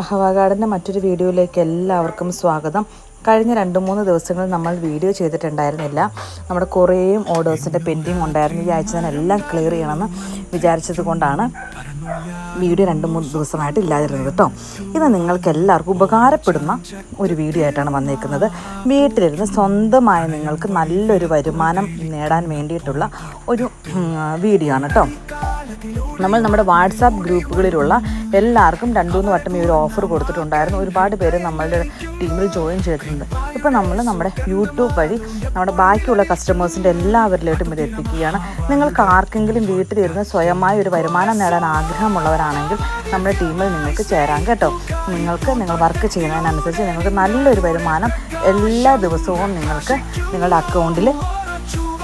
അഹവാഗാർഡിന്റെ മറ്റൊരു വീഡിയോയിലേക്ക് എല്ലാവർക്കും സ്വാഗതം. കഴിഞ്ഞ രണ്ട് മൂന്ന് ദിവസങ്ങൾ നമ്മൾ വീഡിയോ ചെയ്തിട്ടുണ്ടായിരുന്നില്ല. നമ്മുടെ കുറേയും ഓർഡേഴ്സിന്റെ പെൻഡിങ് ഉണ്ടായിരുന്നു. ഈ ആഴ്ച തന്നെ എല്ലാം ക്ലിയർ ചെയ്യണമെന്ന് വിചാരിച്ചത് കൊണ്ടാണ് വീഡിയോ രണ്ട് മൂന്ന് ദിവസമായിട്ട് ഇല്ലാതിരുന്നത് കേട്ടോ. ഇത് നിങ്ങൾക്ക് എല്ലാവർക്കും ഉപകാരപ്പെടുന്ന ഒരു വീഡിയോ ആയിട്ടാണ് വന്നിരിക്കുന്നത് വീട്ടിലിരുന്ന് സ്വന്തമായി നിങ്ങൾക്ക് നല്ലൊരു വരുമാനം നേടാൻ വേണ്ടിയിട്ടുള്ള ഒരു വീഡിയോ ആണ് കേട്ടോ. നമ്മൾ നമ്മുടെ വാട്സാപ്പ് ഗ്രൂപ്പുകളിലുള്ള എല്ലാവർക്കും രണ്ടു മൂന്ന് വട്ടം ഈ ഒരു ഓഫർ കൊടുത്തിട്ടുണ്ടായിരുന്നു. ഒരുപാട് പേര് നമ്മളുടെ ടീമിൽ ജോയിൻ ചെയ്തിട്ടുണ്ട്. ഇപ്പോൾ നമ്മൾ നമ്മുടെ യൂട്യൂബ് വഴി നമ്മുടെ ബാക്കിയുള്ള കസ്റ്റമേഴ്സിന്റെ എല്ലാവരിലോട്ടും ഇത് എത്തിക്കുകയാണ്. നിങ്ങൾക്ക് ആർക്കെങ്കിലും വീട്ടിലിരുന്ന് സ്വയമായി ഒരു വരുമാനം നേടാൻ ആഗ്രഹമുള്ളവരാണെങ്കിൽ നമ്മുടെ ടീമിൽ നിങ്ങൾക്ക് ചേരാം കേട്ടോ. നിങ്ങൾക്ക് നിങ്ങൾ വർക്ക് ചെയ്യുന്നതിനനുസരിച്ച് നിങ്ങൾക്ക് നല്ലൊരു വരുമാനം എല്ലാ ദിവസവും നിങ്ങൾക്ക് നിങ്ങളുടെ അക്കൗണ്ടിൽ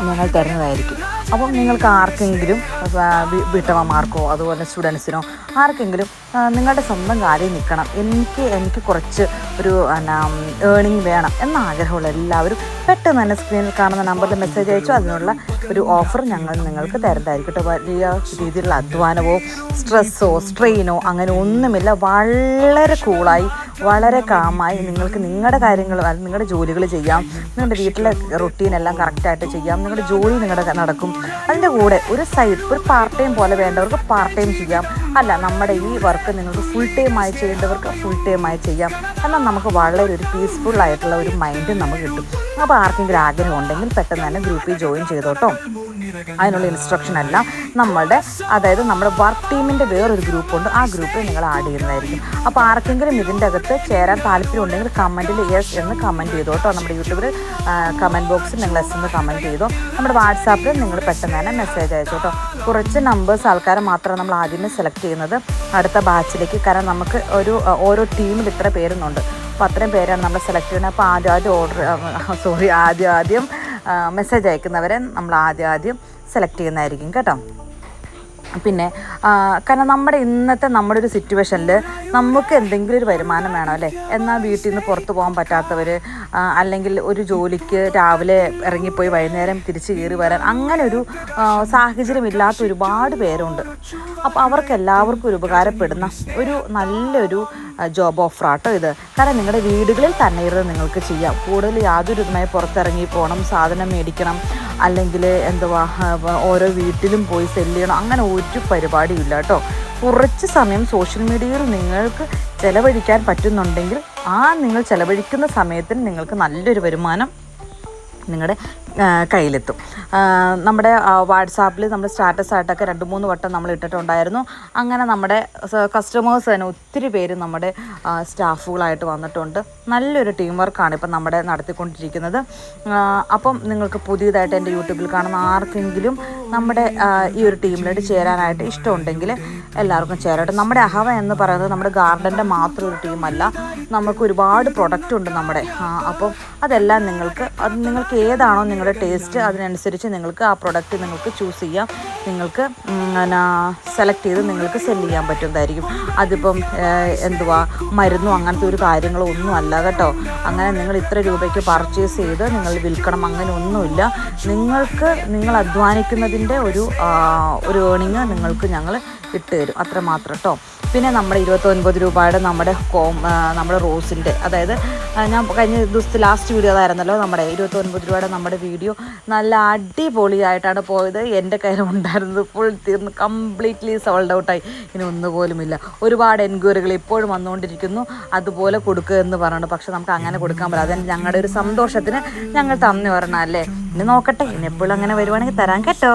ഞങ്ങൾ തരുന്നതായിരിക്കും. അപ്പം നിങ്ങൾക്ക് ആർക്കെങ്കിലും വീട്ടമ്മമാർക്കോ അതുപോലെ സ്റ്റുഡൻസിനോ ആർക്കെങ്കിലും നിങ്ങളുടെ സ്വന്തം കാര്യം നിൽക്കണം. എനിക്ക് എനിക്ക് കുറച്ച് ഒരു എന്നാ ഏണിങ് വേണം എന്ന ആഗ്രഹമുള്ള എല്ലാവരും പെട്ടെന്ന് തന്നെ സ്ക്രീനിൽ കാണുന്ന നമ്പറിൽ മെസ്സേജ് അയച്ചു. അതിനുള്ള ഒരു ഓഫർ ഞങ്ങൾ നിങ്ങൾക്ക് തരുന്നതായിരിക്കും കേട്ടോ. വലിയ രീതിയിലുള്ള അധ്വാനമോ സ്ട്രെസ്സോ സ്ട്രെയിനോ അങ്ങനെ ഒന്നുമില്ല. വളരെ കൂളായി വളരെ കാമായി നിങ്ങൾക്ക് നിങ്ങളുടെ കാര്യങ്ങൾ നിങ്ങളുടെ ജോലികൾ ചെയ്യാം. നിങ്ങളുടെ വീട്ടിലെ റൊട്ടീൻ എല്ലാം കറക്റ്റായിട്ട് ചെയ്യാം. നിങ്ങളുടെ ജോലി നിങ്ങളുടെ നടക്കും. അതിന്റെ കൂടെ ഒരു സൈഡ് ഒരു പാർട്ട് ടൈം പോലെ വേണ്ടവർക്ക് പാർട്ട് ടൈം ചെയ്യാം. അല്ല നമ്മുടെ ഈ വർക്ക് നിങ്ങൾക്ക് ഫുൾ ടൈം ആയി ചെയ്യേണ്ടവർക്ക് ഫുൾ ടൈം ആയി ചെയ്യാം. എന്നാൽ നമുക്ക് വളരെ ഒരു പീസ്ഫുൾ ആയിട്ടുള്ള ഒരു മൈൻഡ് നമുക്ക് കിട്ടും. അപ്പോൾ ആർക്കെങ്കിലും ആഗ്രഹം ഉണ്ടെങ്കിൽ പെട്ടെന്ന് തന്നെ ഗ്രൂപ്പിൽ ജോയിൻ ചെയ്തോട്ടോ. അതിനുള്ള ഇൻസ്ട്രക്ഷൻ എല്ലാം നമ്മളുടെ അതായത് നമ്മുടെ വർക്ക് ടീമിന്റെ വേറൊരു ഗ്രൂപ്പുണ്ട് ആ ഗ്രൂപ്പിൽ നിങ്ങൾ ആഡ് ചെയ്യുന്നതായിരിക്കും. അപ്പോൾ ആർക്കെങ്കിലും ഇതിന്റെ അകത്ത് ചേരാൻ താല്പര്യമുണ്ടെങ്കിൽ കമന്റിൽ യെസ് എന്ന് കമന്റ് ചെയ്തു കേട്ടോ നമ്മുടെ യൂട്യൂബിൽ കമന്റ് ബോക്സിൽ നിങ്ങൾ എസ് എന്ന് കമന്റ് ചെയ്തു. നമ്മുടെ വാട്സാപ്പിൽ നിങ്ങൾ പെട്ടെന്ന് തന്നെ മെസ്സേജ് അയച്ചു കേട്ടോ കുറച്ച് നമ്പേഴ്സ് ആൾക്കാരെ മാത്രം നമ്മൾ ആദ്യമേ സെലക്ട് ചെയ്യുന്നത്. അടുത്ത ബാച്ചിലേക്ക് കാരണം നമുക്ക് ഒരു ഓരോ ടീമിൽ ഇത്ര പേരുന്നുണ്ട്. അപ്പോൾ അത്രയും പേരാണ് നമ്മൾ സെലക്ട് ചെയ്യുന്നത്. അപ്പോൾ ആദ്യം ആദ്യം ഓർഡർ സോറി ആദ്യം ആദ്യം മെസ്സേജ് അയക്കുന്നവരെ നമ്മൾ ആദ്യം ആദ്യം സെലക്ട് ചെയ്യുന്നതായിരിക്കും കേട്ടോ. പിന്നെ കാരണം നമ്മുടെ ഇന്നത്തെ നമ്മുടെ ഒരു സിറ്റുവേഷനിൽ നമുക്ക് എന്തെങ്കിലും ഒരു വരുമാനം വേണം അല്ലേ? എന്നാൽ വീട്ടിൽ നിന്ന് പുറത്ത് പോകാൻ പറ്റാത്തവർ അല്ലെങ്കിൽ ഒരു ജോലിക്ക് രാവിലെ ഇറങ്ങിപ്പോയി വൈകുന്നേരം തിരിച്ച് കയറി വരാൻ അങ്ങനെ ഒരു സാഹചര്യം ഇല്ലാത്ത ഒരുപാട് പേരുണ്ട്. അപ്പോൾ അവർക്ക് എല്ലാവർക്കും ഒരു ഉപകാരപ്പെടുന്ന ഒരു നല്ലൊരു ജോബ് ഓഫറാട്ടോ ഇത്. കാരണം നിങ്ങളുടെ വീടുകളിൽ തന്നെ ഇരുന്ന് നിങ്ങൾക്ക് ചെയ്യാം. കൂടുതൽ യാതൊരു ഇതുമായി പുറത്തിറങ്ങി പോകണം സാധനം മേടിക്കണം അല്ലെങ്കിൽ എന്തുവാ ഓരോ വീട്ടിലും പോയി സെല്ല് ചെയ്യണം അങ്ങനെ ഒരു പരിപാടിയില്ല കേട്ടോ. കുറച്ച് സമയം സോഷ്യൽ മീഡിയയിൽ നിങ്ങൾക്ക് ചിലവഴിക്കാൻ പറ്റുന്നുണ്ടെങ്കിൽ ആ നിങ്ങൾ ചിലവഴിക്കുന്ന സമയത്തിന് നിങ്ങൾക്ക് നല്ലൊരു വരുമാനം നിങ്ങളുടെ കയ്യിലെത്തും. നമ്മുടെ വാട്സാപ്പിൽ നമ്മൾ സ്റ്റാറ്റസ് ആയിട്ടൊക്കെ രണ്ട് മൂന്ന് വട്ടം നമ്മൾ ഇട്ടിട്ടുണ്ടായിരുന്നു. അങ്ങനെ നമ്മുടെ കസ്റ്റമേഴ്സ് തന്നെ ഒത്തിരി പേര് നമ്മുടെ സ്റ്റാഫുകളായിട്ട് വന്നിട്ടുണ്ട്. നല്ലൊരു ടീം വർക്കാണ് ഇപ്പം നമ്മുടെ നടത്തിക്കൊണ്ടിരിക്കുന്നത്. അപ്പം നിങ്ങൾക്ക് പുതിയതായിട്ട് എന്റെ യൂട്യൂബിൽ കാണുന്ന ആർക്കെങ്കിലും നമ്മുടെ ഈ ഒരു ടീമിലോട്ട് ചേരാനായിട്ട് ഇഷ്ടമുണ്ടെങ്കിൽ എല്ലാവർക്കും ചേരട്ടെ. നമ്മുടെ അഹവ എന്ന് പറയുന്നത് നമ്മുടെ ഗാർഡന്റെ മാത്രം ഒരു ടീമല്ല. നമുക്ക് ഒരുപാട് പ്രൊഡക്റ്റ് ഉണ്ട് നമ്മുടെ. അപ്പം അതെല്ലാം നിങ്ങൾക്ക് അത് നിങ്ങൾക്ക് ഏതാണോ നിങ്ങളുടെ ടേസ്റ്റ് അതിനനുസരിച്ച് നിങ്ങൾക്ക് ആ പ്രൊഡക്റ്റ് നിങ്ങൾക്ക് ചൂസ് ചെയ്യാം. നിങ്ങൾക്ക് സെലക്ട് ചെയ്ത് നിങ്ങൾക്ക് സെൽ ചെയ്യാൻ പറ്റുന്നതായിരിക്കും. അതിപ്പം എന്തുവാ മരുന്നും അങ്ങനത്തെ ഒരു കാര്യങ്ങളോ ഒന്നും അല്ല കേട്ടോ. അങ്ങനെ നിങ്ങൾ ഇത്ര രൂപയ്ക്ക് പർച്ചേസ് ചെയ്ത് നിങ്ങൾ വിൽക്കണം അങ്ങനെ ഒന്നുമില്ല. നിങ്ങൾക്ക് നിങ്ങൾ അധ്വാനിക്കുന്നതിന്റെ ഒരു ഒരു ഏണിങ് നിങ്ങൾക്ക് ഞങ്ങൾ ഇട്ട് തരും. അത്രമാത്രം കേട്ടോ. പിന്നെ നമ്മുടെ ഇരുപത്തൊൻപത് രൂപയുടെ നമ്മുടെ കോം നമ്മുടെ റോസിന്റെ അതായത് ഞാൻ കഴിഞ്ഞ ദിവസത്തെ ലാസ്റ്റ് വീഡിയോ അതായിരുന്നല്ലോ നമ്മുടെ ഇരുപത്തൊൻപത് രൂപയുടെ നമ്മുടെ വീഡിയോ നല്ല അടിപൊളിയായിട്ടാണ് പോയത്. എന്റെ കയ്യിൽ ഉണ്ടായിരുന്നത് ഫുൾ തീർന്ന് കംപ്ലീറ്റ്ലി സോൾഡ് ഔട്ടായി ഇനി ഒന്നുപോലുമില്ല ഒരുപാട് എൻക്വയറികൾ ഇപ്പോഴും വന്നുകൊണ്ടിരിക്കുന്നു. അതുപോലെ കൊടുക്കുക എന്ന് പറയുന്നത് പക്ഷെ നമുക്ക് അങ്ങനെ കൊടുക്കാൻ പറ്റില്ല. അതെന്നെ ഞങ്ങളുടെ ഒരു സന്തോഷത്തിന് ഞങ്ങൾ തന്നു പറഞ്ഞാൽ അല്ലേ ഇനി നോക്കട്ടെ. ഇനി എപ്പോഴും അങ്ങനെ വരുവാണെങ്കിൽ തരാൻ കേട്ടോ.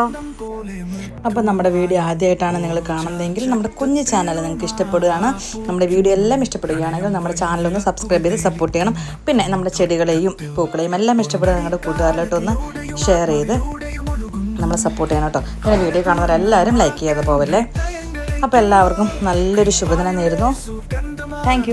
അപ്പം നമ്മുടെ വീഡിയോ ആദ്യമായിട്ടാണ് നിങ്ങൾ കാണുന്നതെങ്കിൽ നമ്മുടെ കുഞ്ഞു ചാനൽ നിങ്ങൾക്ക് ഇഷ്ടപ്പെടുകയാണ്. നമ്മുടെ വീഡിയോ എല്ലാം ഇഷ്ടപ്പെടുകയാണെങ്കിൽ നമ്മുടെ ചാനലൊന്ന് സബ്സ്ക്രൈബ് ചെയ്ത് സപ്പോർട്ട് ചെയ്യണം. പിന്നെ നമ്മുടെ ചെടികളെയും പൂക്കളെയും എല്ലാം ഇഷ്ടപ്പെടുക നിങ്ങളുടെ കൂട്ടുകാരിലോട്ടൊന്ന് ഷെയർ ചെയ്ത് നമ്മൾ സപ്പോർട്ട് ചെയ്യണം കേട്ടോ. പിന്നെ വീഡിയോ കാണുന്നവരെല്ലാവരും ലൈക്ക് ചെയ്യാതെ പോവല്ലേ? അപ്പോൾ എല്ലാവർക്കും നല്ലൊരു ശുഭദിനം നേരുന്നു. താങ്ക്